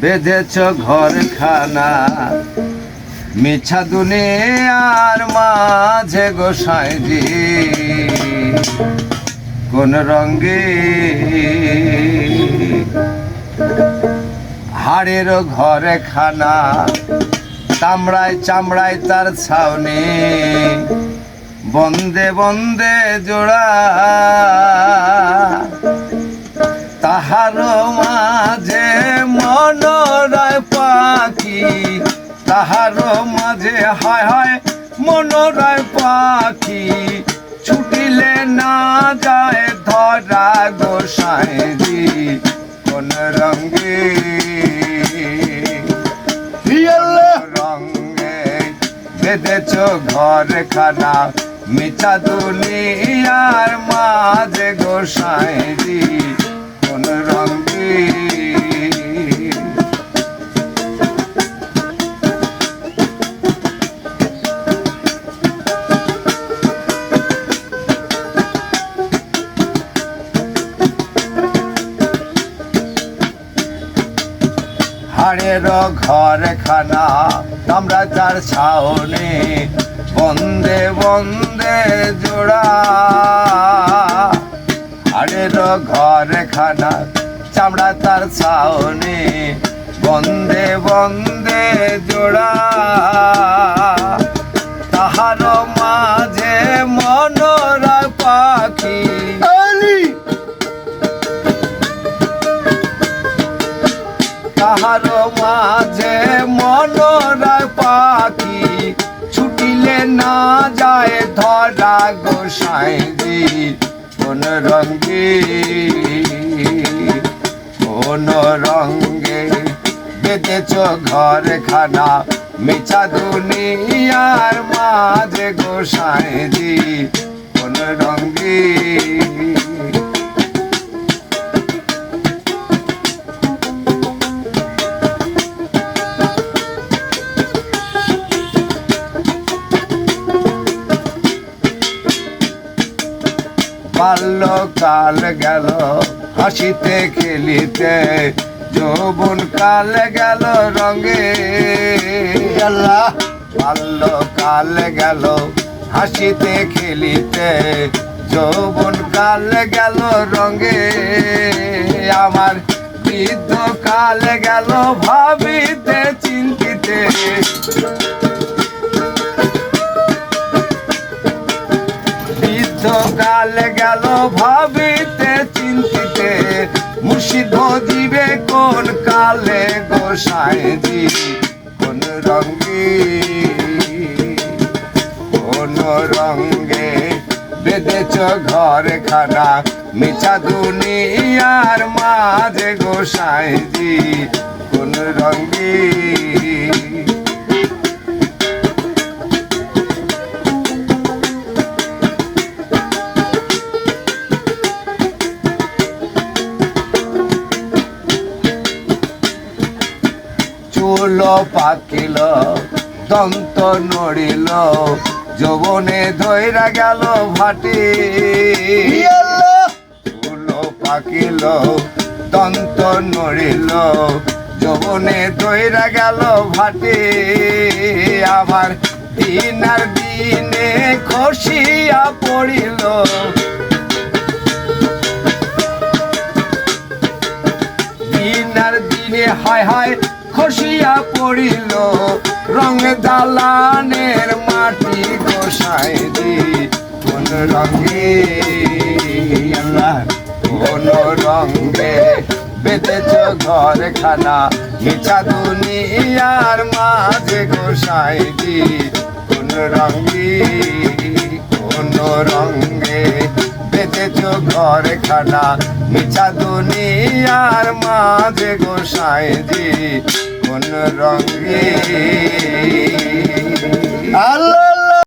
বেঁধেছ ঘর খানা মিছা দুনিয়ার মাঝে গোসাইজি কোন রঙ্গে হাড়ের ঘরে খানা চামড়ায় চামড়ায় তার ছাউনি, বন্দে বন্দে জোড়া হায় হায় মনোরয় পাখি। ছুটিলে না যায় ধরা গোসাইজি কোন রঙ্গে রঙ্গে বেঁধেছ ঘর খানা মিছা দুনিয়ার মাঝে গোসাইজি কোন রঙ্গে হাড়ের ঘর খানা আমরা তার ছাউনি, বন্দে বন্দে জোড়া। আরের ঘর খানা চামড়া তার ছাউনি, বন্দে বন্দে জোড়া। তাহার মাঝে মনোরায় পাখি ছুটিলে না যায় ধরা গোসাইজি কোন রঙ্গে কোন রঙ্গে বেঁধেছ ঘর খানা মিছা দুনিয়ার মাঝে গোসাইজি কোন রঙ্গে বাল্যকাল গেল হাসিতে খেলিতে যৌবন কাল গেল রঙে। আল্লাহ। বাল্যকাল গেল হাসিতে খেলিতে যৌবন কাল গেল রঙে। আমার বৃদ্ধ কাল গেল ভাবিতে চিন্তিতে। বৃদ্ধকাল গেল ভাবিতে, চিন্তিতে। মুর্শিদ দিবে কোন কালে গোসাইজি কোন রঙ্গে? কোন রঙ্গে বেঁধেছ ঘর খানা মিছা দুনিয়ার মাঝে গোসাইজি কোন রঙ্গে? পাকিল দন্ত নড়িল যৌবনে ধৈরা গেল ভাটি। চুল পাকিল দন্ত নড়িল যৌবনে ধৈরা গেল ভাটি। আমার দিনার দিনে খসিয়া পড়িল। দিনার দিনে হায় হায় খসিয়া পড়িল রং দালানের মাটি গোসাই দি। কোন রঙে কোন রঙে? বেঁধেছ ঘর খানা মিছা দুনিয়ার মাঝে গোসাই দি। কোন রঙে কোন রঙে? বেঁধেছ ঘরখানা? মিছা দুনিয়ার মাঝে গোসাই দি কোন রঙে? আল্লাহ!